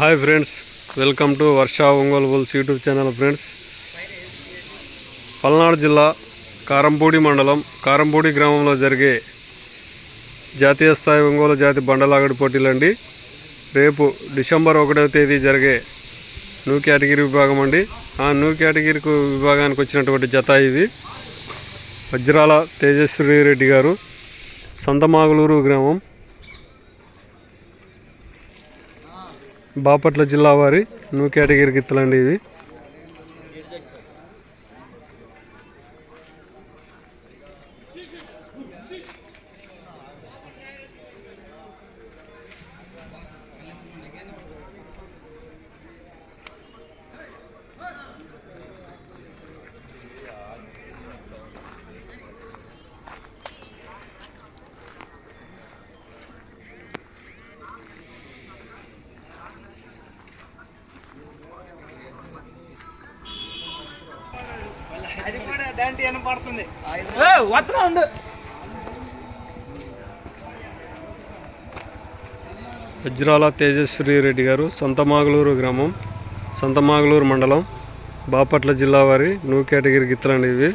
Hi friends welcome to Varsha Ongole bulls YouTube channel friends. Palnadu జిల్లా కారంపూడి మండలం కారంపూడి గ్రామంలో జరిగే జాతీయ స్థాయి ఒంగోలు జాతి బండలాగడి పోటీలండి. రేపు డిసెంబర్ ఒకటవ తేదీ జరిగే న్యూ కేటగిరీ విభాగం అండి. ఆ న్యూ కేటగిరీ విభాగానికి వచ్చినటువంటి జత ఇది. వజ్రాల తేజస్వి రెడ్డి గారు సంతమాగులూరు గ్రామం. బాపట్ల జిల్లా వారి న్యూ కేటగిరీ గిత్తలండి ఇవి. అది కూడా దాంట్లో ఉండు వజ్రాల తేజస్వి రెడ్డి గారు సంతమాగులూరు గ్రామం సంతమాగులూరు మండలం బాపట్ల జిల్లా వారి న్యూ కేటగిరీ గిత్తలండి ఇవి.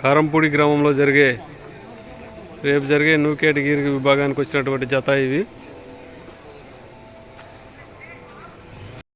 కారంపూడి గ్రామంలో జరిగే రేపు జరిగే న్యూ కేటగిరీ విభాగానికి వచ్చినటువంటి జత ఇవి.